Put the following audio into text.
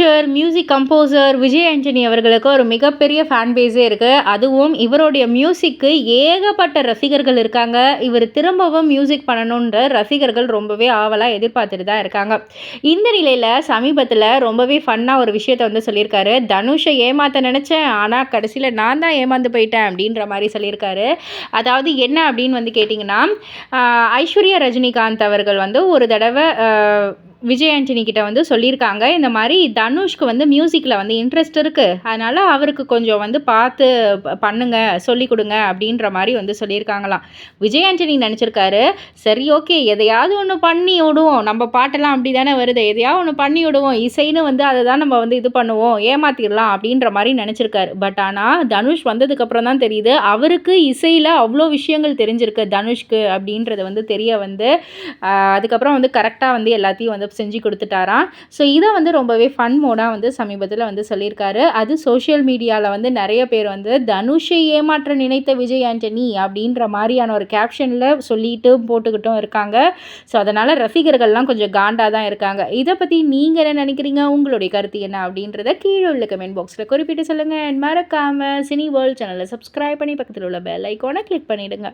Actor music composer Vijay Antony அவர்களுக்கு ஒரு மிகப்பெரிய ஃபேன் பேஸே இருக்குது அதுவும் இவருடைய மியூசிக்கு ஏகப்பட்ட ரசிகர்கள் இருக்காங்க. இவர் திரும்பவும் மியூசிக் பண்ணணுன்ற ரசிகர்கள் ரொம்பவே ஆவலாக எதிர்பார்த்துட்டு தான் இருக்காங்க. இந்த நிலையில் சமீபத்தில் ரொம்பவே ஃபன்னாக ஒரு விஷயத்த வந்து சொல்லியிருக்காரு. தனுஷை ஏமாற்ற நினச்சேன். ஆனால் கடைசியில் நான் தான் ஏமாந்து போயிட்டேன் அப்படின்ற மாதிரி சொல்லியிருக்காரு. அதாவது என்ன அப்படின்னு வந்து கேட்டிங்கன்னா ஐஸ்வர்யா ரஜினிகாந்த் அவர்கள் வந்து ஒரு தடவை விஜய் ஆண்டனி கிட்ட வந்து சொல்லியிருக்காங்க. இந்த மாதிரி தனுஷ்க்கு வந்து மியூசிக்கில் வந்து இன்ட்ரெஸ்ட் இருக்குது அதனால் அவருக்கு கொஞ்சம் வந்து பார்த்து பண்ணுங்க சொல்லி கொடுங்க அப்படின்ற மாதிரி வந்து சொல்லியிருக்காங்களாம். விஜய் ஆண்டனி நினச்சிருக்காரு சரி ஓகே எதையாவது ஒன்று பண்ணி விடுவோம். நம்ம பாட்டெல்லாம் அப்படி தானே வருது. எதையாவது ஒன்று பண்ணி விடுவோம். இசைன்னு வந்து அதை தான் நம்ம வந்து இது பண்ணுவோம். ஏமாற்றிடலாம் அப்படின்ற மாதிரி நினச்சிருக்காரு. பட் ஆனால் தனுஷ் வந்ததுக்கப்புறம் தான் தெரியுது அவருக்கு இசையில் அவ்வளோ விஷயங்கள் தெரிஞ்சிருக்கு தனுஷ்க்கு அப்படின்றது வந்து தெரிய வந்து அதுக்கப்புறம் வந்து கரெக்டாக வந்து எல்லாத்தையும் வந்து செஞ்சு கொடுத்துட்டாராம். ஸோ இதை வந்து ரொம்பவே ஃபன் மோடாக வந்து சமீபத்தில் வந்து சொல்லியிருக்காரு. அது சோஷியல் மீடியாவில் வந்து நிறைய பேர் வந்து தனுஷை ஏமாற்ற நினைத்த விஜய் ஆண்டனி அப்படின்ற மாதிரியான ஒரு கேப்ஷனில் சொல்லிட்டும் போட்டுக்கிட்டும் இருக்காங்க. ஸோ அதனால் ரசிகர்கள்லாம் கொஞ்சம் காண்டாக தான் இருக்காங்க. இதை பற்றி நீங்கள் என்ன நினைக்கிறீங்க? உங்களுடைய கருத்து என்ன? அப்படின்றத கீழே உள்ள கமெண்ட் பாக்ஸில் குறிப்பிட்டு சொல்லுங்கள் மறக்காமல் சினி வேர்ல்ட் சேனலை சப்ஸ்கிரைப் பண்ணி பக்கத்தில் உள்ள பெல் ஐக்கோனை கிளிக் பண்ணிவிடுங்க